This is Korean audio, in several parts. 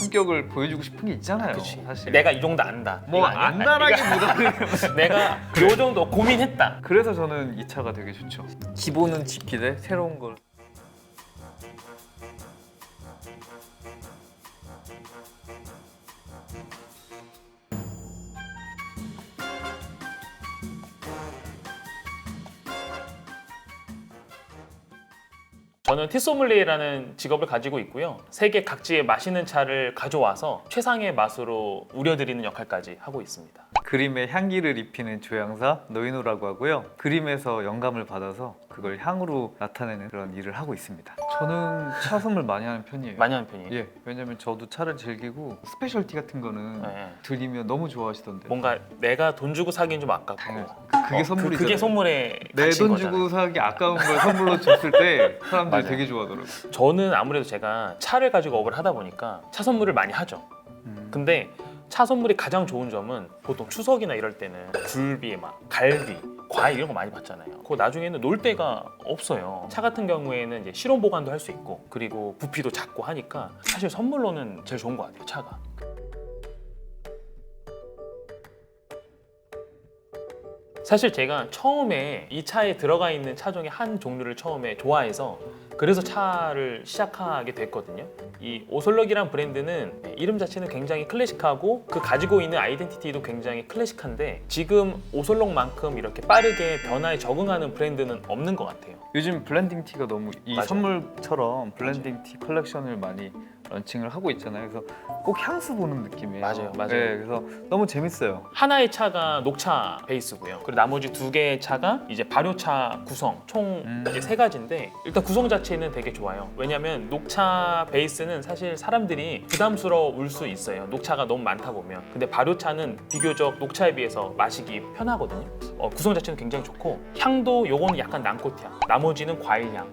품격을 보여주고 싶은 게 있잖아요. 그치. 사실. 내가 이 정도 안다. 뭐 이거 아니야? 안다라기보다는 내가 요 정도 고민했다. 그래서 저는 이 차가 되게 좋죠. 기본은 지키되 새로운 걸. 저는 티소믈리에라는 직업을 가지고 있고요. 세계 각지의 맛있는 차를 가져와서 최상의 맛으로 우려드리는 역할까지 하고 있습니다. 그림에 향기를 입히는 조향사 노인호라고 하고요. 그림에서 영감을 받아서 그걸 향으로 나타내는 그런 일을 하고 있습니다. 저는 차 선물 많이 하는 편이에요. 많이 하는 편이에요. 예, 왜냐면 저도 차를 즐기고 스페셜티 같은 거는 네. 드리면 너무 좋아하시던데. 뭔가 내가 돈 주고 사기는 좀 아깝고. 그- 그게 어, 그- 선물이잖아요. 그게 선물의 내 돈. 주고 사기 아까운 걸 선물로 줬을 때 사람들이. 되게 좋아하더라고요. 저는 아무래도 제가 차를 가지고 업을 하다 보니까 차 선물을 많이 하죠. 음. 근데 차 선물이 가장 좋은 점은 보통 추석이나 이럴 때는 굴비, 막 갈비, 과일 이런 거 많이 받잖아요. 그 나중에는 놀 데가 없어요. 차 같은 경우에는 이제 실온 보관도 할 수 있고 그리고 부피도 작고 하니까 사실 선물로는 제일 좋은 것 같아요. 차가. 사실 제가 처음에 이 차에 들어가 있는 차 중에 한 종류를 처음에 좋아해서 그래서 차를 시작하게 됐거든요. 이 오솔럭이란 브랜드는 이름 자체는 굉장히 클래식하고 그 가지고 있는 아이덴티티도 굉장히 클래식한데 지금 오솔럭만큼 이렇게 빠르게 변화에 적응하는 브랜드는 없는 것 같아요. 요즘 블렌딩 티가 너무 이 맞아요. 선물처럼 블렌딩 티 컬렉션을 많이 런칭을 하고 있잖아요. 그래서 꼭 향수 보는 느낌이에요. 맞아요, 맞아요. 네, 그래서 너무 재밌어요. 하나의 차가 녹차 베이스고요. 그리고 나머지 두 개의 차가 이제 발효차 구성 총 음. 이제 세 가지인데 일단 구성 자체는 되게 좋아요. 왜냐하면 녹차 베이스는 사실 사람들이 부담스러울 수 있어요. 녹차가 너무 많다 보면. 근데 발효차는 비교적 녹차에 비해서 마시기 편하거든요. 어, 구성 자체는 굉장히 좋고 향도 요거는 약간 난꽃향. 나머지는 과일향.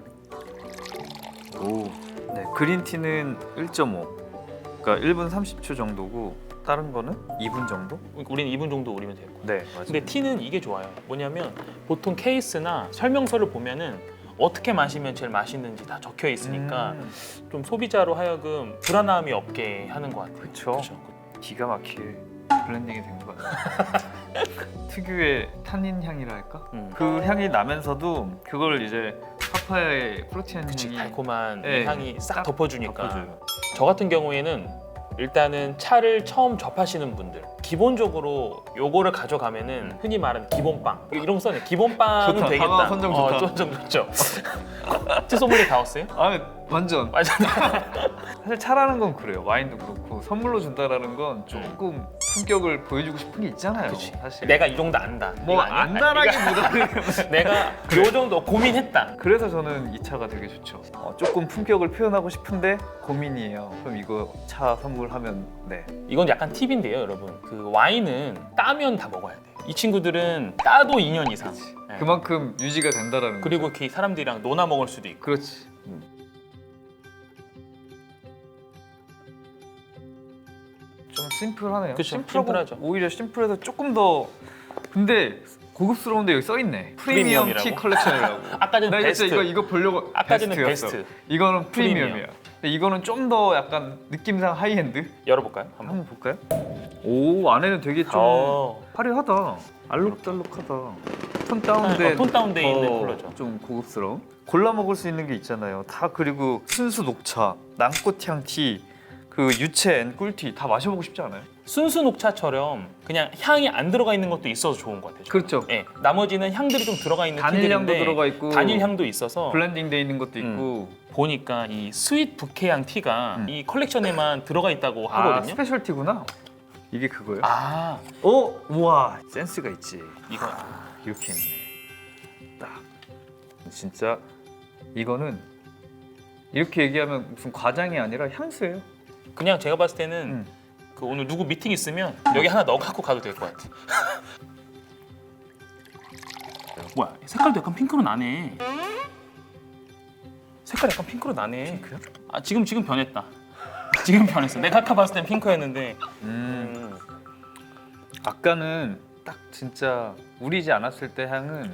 오. 네, 그린티는 1.5. 그러니까 1분 30초 정도고 다른 거는 2분 정도? 우리는 2분 정도 우리면 되고. 네, 맞아요. 근데 티는 이게 좋아요. 뭐냐면 보통 케이스나 설명서를 보면은 어떻게 마시면 제일 맛있는지 다 적혀 있으니까 음, 좀 소비자로 하여금 불안함이 없게 하는 것 같아요. 그쵸. 그렇죠. 기가 막히게 블렌딩이 된거 같아요. 특유의 타닌 향이라 할까? 음. 그 향이 나면서도 그걸 이제 파파야의 프로틴 그치, 향이 달콤한 네, 향이 싹 딱 덮어주니까. 덮어줘요. 저 같은 경우에는 일단은 차를 처음 접하시는 분들 기본적으로 요거를 가져가면은 흔히 말하는 기본빵 이런 거 써요. 기본빵은 좋다. 되겠다. 단어 선정 좋다. 어, 선정 좋죠. 티소믈리에 다 왔어요? 아 완전 맞아. 사실 차라는 건 그래요 와인도 그렇고 선물로 준다라는 건 조금 품격을 보여주고 싶은 게 있잖아요 그치. 사실 내가 이 정도 안다. 뭐 이거 아니야? 안다라기보다는 내가 요 정도 고민했다. 그래서 저는 이 차가 되게 좋죠 어, 조금 품격을 표현하고 싶은데 고민이에요 그럼 이거 차 선물하면 네 이건 약간 팁인데요, 여러분. 그 와인은 따면 다 먹어야 돼요. 이 친구들은 따도 2년 이상. 네. 그만큼 유지가 된다라는 거 그리고 그 사람들이랑 논아 먹을 수도 있고. 그렇지 좀 심플하네요 그쵸, 심플하고 심플하죠. 오히려 심플해서 조금 더 근데 고급스러운데 여기 써 있네 프리미엄 티 프리미엄이라고? collection이라고 아까 전에 나 이거 베스트. 진짜 이거 이거 보려고 아까 전에 베스트였어. 베스트. 이거는 프리미엄이야. 프리미엄. 근데 이거는 좀 더 약간 느낌상 하이엔드. 열어볼까요? 한번. 한번 볼까요? 오 안에는 되게 좀 어. 화려하다. 알록달록하다. 톤 어, 다운된. 톤 다운돼 있는 더 컬러죠. 좀 고급스러운. 골라 먹을 수 있는 게 있잖아요. 다 그리고 순수 녹차, 난꽃향 티, 그 유채 앤 꿀티 다 마셔보고 싶지 않아요? 순수 녹차처럼 그냥 향이 안 들어가 있는 것도 있어서 좋은 것 같아요. 그렇죠. 예, 나머지는 향들이 좀 들어가 있는 단일 향도 티들인데 들어가 있고 단일 향도 있어서 블렌딩 돼 있는 것도 음. 있고 보니까 이 스윗 부케향 티가 음. 이 컬렉션에만 들어가 있다고 아 하거든요. 스페셜티구나. 이게 그거예요? 아, 어? 우와 센스가 있지. 이거 이렇게 있네. 딱. 진짜 이거는 이렇게 얘기하면 무슨 과장이 아니라 향수예요. 그냥 제가 봤을 때는 음. 그 오늘 누구 미팅 있으면 여기 하나 넣어 갖고 가도 될 것 같아. 뭐야? 색깔도 약간 핑크로 나네. 색깔 약간 핑크로 나네. 핑크요? 아 지금 지금 변했다. 지금 변했어. 내가 아까 봤을 땐 핑크였는데. 음. 음. 아까는 딱 진짜 우리지 않았을 때 향은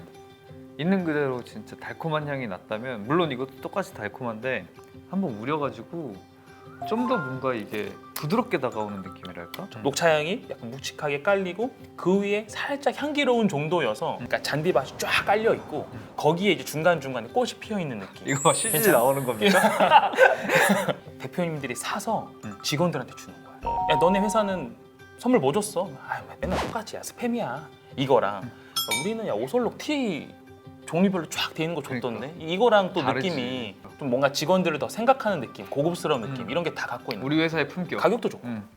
있는 그대로 진짜 달콤한 향이 났다면 물론 이것도 똑같이 달콤한데 한번 우려가지고 좀 더 뭔가 이게 부드럽게 다가오는 느낌이랄까? 녹차 향이 약간 묵직하게 깔리고 그 위에 살짝 향기로운 정도여서 그러니까 잔디밭이 쫙 깔려 있고 거기에 이제 중간 중간에 꽃이 피어 있는 느낌. 이거 CG. 나오는 겁니까? 대표님들이 사서 음. 직원들한테 주는 거야. 야 너네 회사는 선물 뭐 줬어? 아 맨날 똑같이 야 스팸이야 이거랑 음. 야, 우리는 야 오설록 티 종류별로 쫙 돼 있는 거 줬던데 이거랑 또 그러니까. 다르지. 느낌이 좀 뭔가 직원들을 더 생각하는 느낌, 고급스러운 느낌 음. 이런 게 다 갖고 있는. 우리 회사의 품격. 가격도 좋고. 음.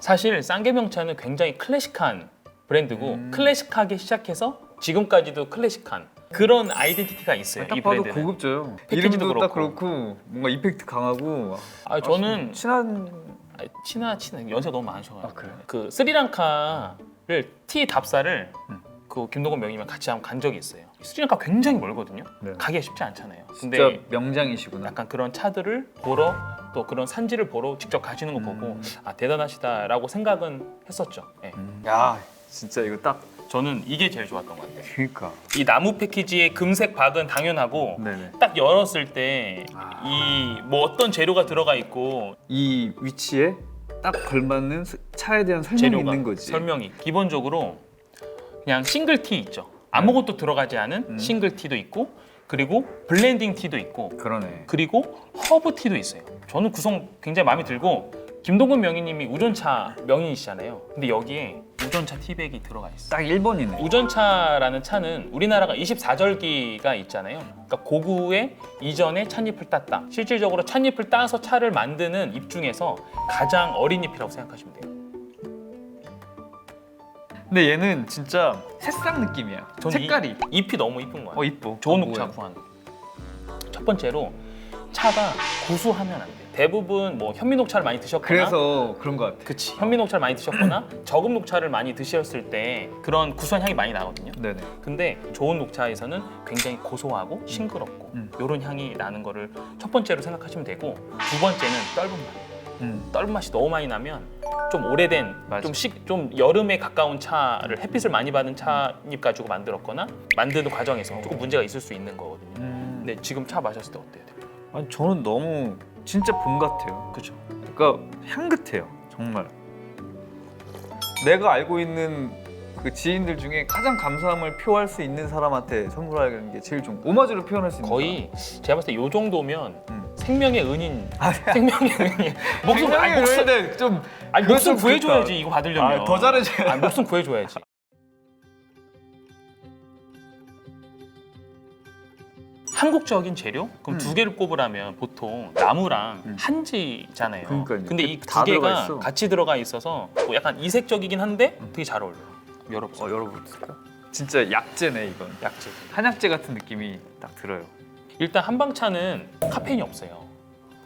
사실 쌍계명차는 굉장히 클래식한 브랜드고 음. 클래식하게 시작해서 지금까지도 클래식한 그런 아이덴티티가 있어요. 딱 이 봐도 브랜드는. 고급져요. 패키지도 이름도 딱 그렇고. 그렇고 뭔가 이펙트 강하고. 아 저는 친한 아, 친하 친하 연세 너무 많으셔가지고 아, 그래요? 그 스리랑카를 티 답사를 음. 그 김동건 명이랑 같이 한번 간 적이 있어요. 스리랑카 굉장히 멀거든요. 네. 가기가 쉽지 않잖아요. 근데 진짜 명장이시구나. 약간 그런 차들을 보러 또 그런 산지를 보러 직접 가시는 거 보고 음. 아 대단하시다라고 생각은 했었죠. 예. 음. 야, 진짜 이거 딱 저는 이게 제일 좋았던 것 같아요. 그니까. 이 나무 패키지의 금색 박은 당연하고 네네. 딱 열었을 때 아. 이뭐 어떤 재료가 들어가 있고 이 위치에 딱 걸맞는 스- 차에 대한 설명이 재료가 있는 거지. 설명이 기본적으로 그냥 싱글 티 있죠. 아무것도 들어가지 않은 음. 싱글 티도 있고 그리고 블렌딩 티도 있고 그러네. 그리고 허브 티도 있어요. 저는 구성 굉장히 마음에 들고 김동근 명희님이 우전차 명인이시잖아요. 근데 여기에 우전차 티백이 들어가 있어. 딱 1번이네. 우전차라는 차는 우리나라가 24절기가 있잖아요. 그러니까 고구의 이전에 찻잎을 땄다. 실질적으로 찻잎을 따서 차를 만드는 잎 중에서 가장 어린 잎이라고 생각하시면 돼요. 근데 얘는 진짜 새싹 느낌이야. 색깔이. 이, 잎이 너무 이쁜 거야. 어 이뻐. 좋은 어, 녹차 뭐야. 구하는. 첫 번째로 차가 구수하면 안 돼. 대부분 뭐 현미 녹차를 많이 드셨거나 그래서 그런 것 같아. 그치 현미 녹차를 많이 드셨거나 저금 녹차를 많이 드셨을 때 그런 구수한 향이 많이 나거든요. 네네. 근데 좋은 녹차에서는 굉장히 고소하고 싱그럽고 음. 이런 향이 나는 거를 첫 번째로 생각하시면 되고 두 번째는 떫은 맛. 음. 떫은 맛이 너무 많이 나면 좀 오래된 맞아. 좀, 식, 좀 여름에 가까운 차를 햇빛을 많이 받은 차잎 가지고 만들었거나 만드는 과정에서 조금 문제가 있을 수 있는 거거든요. 음. 근데 지금 차 마셨을 때 어때요? 대표님? 아니 저는 너무 진짜 봄 같아요. 그죠? 그러니까 향긋해요. 정말. 내가 알고 있는 그 지인들 중에 가장 감사함을 표할 수 있는 사람한테 선물하는 게 제일 좋은 거. 오마주로 표현할 수 있는 거의 제가 봤을 때 요 정도면 음. 생명의 은인, 생명의 은인. 목숨. 아니 목숨 돼. 좀 아니 그건 목숨 좀 구해줘야지. 이거 받으려면. 아, 더 잘해줘야 아니, 목숨 구해줘야지. 한국적인 재료? 그럼 음. 두 개를 꼽으라면 보통 나무랑 음. 한지잖아요. 그러니까요. 근데 이 다 두 들어가 개가 있어. 같이 들어가 있어서 뭐 약간 이색적이긴 한데 되게 잘 어울려요. 열어보세요. 어, 열어볼까? 진짜 약재네 이건. 약재. 한약재 같은 느낌이 딱 들어요. 일단 한방차는 카페인이 없어요.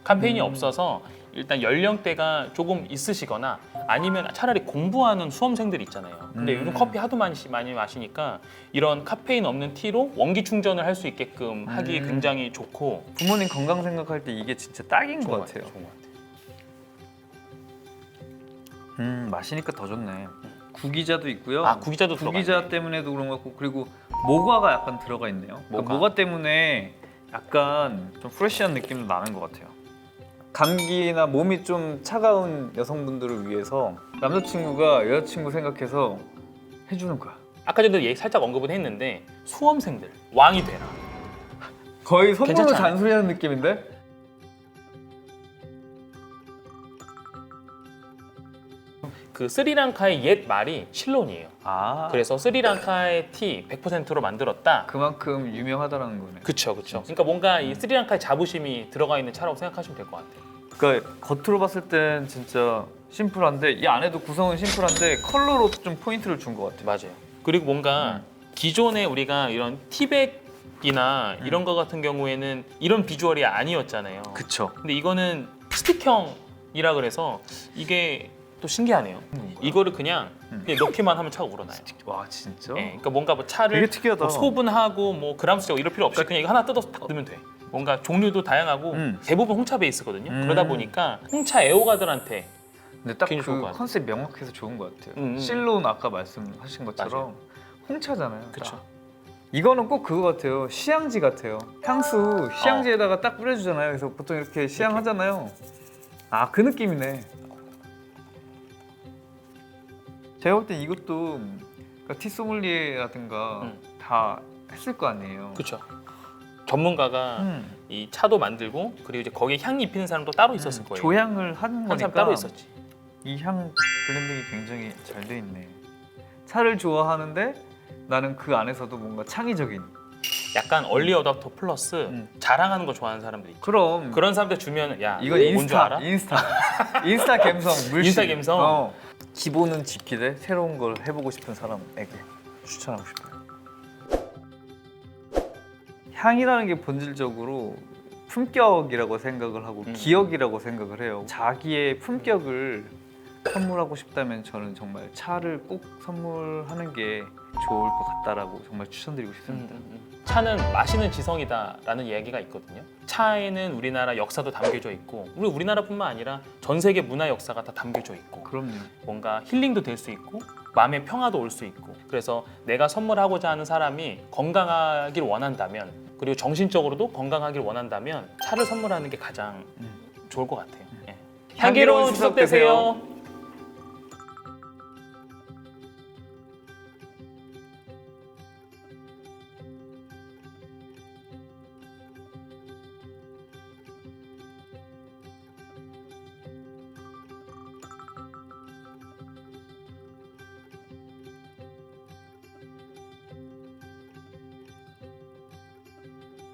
카페인이 음. 없어서 일단 연령대가 조금 있으시거나 아니면 차라리 공부하는 수험생들 있잖아요. 근데 음. 요즘 커피 하도 많이, 시- 많이 마시니까 이런 카페인 없는 티로 원기 충전을 할 수 있게끔 하기에 음. 굉장히 좋고 부모님 건강 생각할 때 이게 진짜 딱인 좋은 것 같아요. 좋은 것 같아요. 음 마시니까 더 좋네. 구기자도 있고요. 아 구기자도 들어가. 구기자 때문에도 그런 것 같고 그리고 모과가 약간 들어가 있네요. 모과, 모과. 모과 때문에 약간 좀 프레시한 느낌도 나는 것 같아요. 감기나 몸이 좀 차가운 여성분들을 위해서 남자친구가 여자친구 생각해서 해주는 거야. 아까 전에도 얘기 살짝 언급은 했는데 수험생들 왕이 되라. 거의 선물로? 잔소리하는 느낌인데? 그 스리랑카의 옛 말이 실론이에요. 아 그래서 스리랑카의 티 100%로 만들었다. 그만큼 유명하다라는 거네. 그쵸 그쵸 그러니까 뭔가 이 스리랑카의 자부심이 들어가 있는 차라고 생각하시면 될 것 같아요 그러니까 겉으로 봤을 땐 진짜 심플한데 이 안에도 구성은 심플한데 컬러로 좀 포인트를 준 것 같아. 맞아요 그리고 뭔가 음. 기존에 우리가 이런 티백이나 이런 거 같은 경우에는 이런 비주얼이 아니었잖아요 그쵸. 근데 이거는 스틱형이라 그래서 이게 또 신기하네요 이거를 그냥, 음. 그냥 넣기만 하면 차가 우러나요 와 진짜? 예, 그러니까 뭔가 뭐 되게 차를 특이하다. 뭐 소분하고 뭐 그람 수적 이럴 필요 없이 그냥 이거 하나 뜯어서 딱 넣으면 돼 뭔가 종류도 다양하고 음. 대부분 홍차 베이스거든요 음. 그러다 보니까 홍차 애호가들한테 근데 딱 괜히 좋을 것그 같아. 컨셉 명확해서 좋은 것 같아요. 음, 음. 실론 아까 말씀하신 것처럼 홍차잖아요. 그쵸. 딱. 이거는 꼭 그거 같아요. 시향지 같아요. 향수 시향지에다가 딱 뿌려주잖아요. 그래서 보통 이렇게 시향하잖아요. 아 그 느낌이네. 제가 볼 땐 이것도 그러니까 티소믈리에라든가 음. 다 했을 거 아니에요. 그렇죠. 전문가가 음. 이 차도 만들고 그리고 이제 거기에 향 입히는 사람도 따로 있었을 거예요. 조향을 하는 한 거니까 사람 따로 있었지. 이 향 블렌딩이 굉장히 잘 돼 있네. 차를 좋아하는데 나는 그 안에서도 뭔가 창의적인 약간 얼리 어답터 플러스 음. 자랑하는 거 좋아하는 사람들 있죠. 그럼 그런 사람들 주면 야 뭔줄 인스타 알아? 인스타 인스타 감성 물씬 인스타 감성? 어. 기본은 지키되 새로운 걸 해보고 싶은 사람에게 추천하고 싶어요 향이라는 게 본질적으로 품격이라고 생각을 하고 음. 기억이라고 생각을 해요 자기의 품격을 선물하고 싶다면 저는 정말 차를 꼭 선물하는 게 좋을 것 같다라고 정말 추천드리고 싶습니다 차는 마시는 지성이다라는 이야기가 있거든요. 차에는 우리나라 역사도 담겨져 있고 우리 우리나라뿐만 아니라 전 세계 문화 역사가 다 담겨져 있고 그럼요 뭔가 힐링도 될 수 있고 마음의 평화도 올 수 있고 그래서 내가 선물하고자 하는 사람이 건강하길 원한다면 그리고 정신적으로도 건강하길 원한다면 차를 선물하는 게 가장 음. 좋을 것 같아요. 예. 향기로운 추석. 되세요.